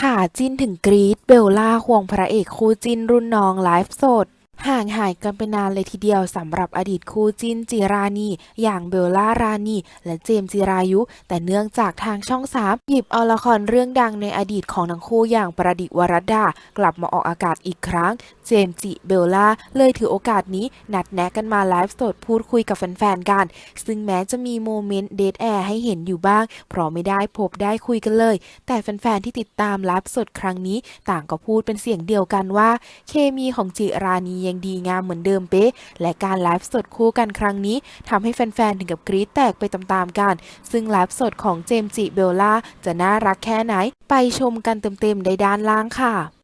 ค่ะ จิ้นถึงกรีดเบลล่าห่วงพระเอกคู่จิ้นรุ่นน้องไลฟ์สด ห่างหายกันไปนานเลยทีเดียวสำหรับอดีตคู่จิ้นจิรานี อย่างเบลล่ารานี และเจมจิรายุ แต่เนื่องจากทางช่องสามหยิบเอาละครเรื่องดังในอดีตของทั้งคู่อย่างประดิษฐ์วรดากลับมาออกอากาศอีกครั้ง เจมจิเบลล่าเลยถือโอกาสนี้ นัดแนะกันมาไลฟ์สดพูดคุยกับแฟนๆกัน ซึ่งแม้จะมีโมเมนต์เดทแอร์ให้เห็นอยู่บ้าง เพราะไม่ได้พบได้คุยกันเลย แต่แฟนๆที่ติดตามไลฟ์สดครั้งนี้ ต่างก็พูดเป็นเสียงเดียวกันว่า เคมีของจิรานียังดีงามเหมือนเดิมเป๊ะ และการไลฟ์สดคู่กันครั้งนี้ทำให้แฟนๆ ถึงกับกรี๊ดแตกไปตามๆกัน ซึ่งไลฟ์สดของเจมส์จิเบลล่าจะน่ารักแค่ไหน ไปชมกันเต็มๆ ได้ด้านล่างค่ะ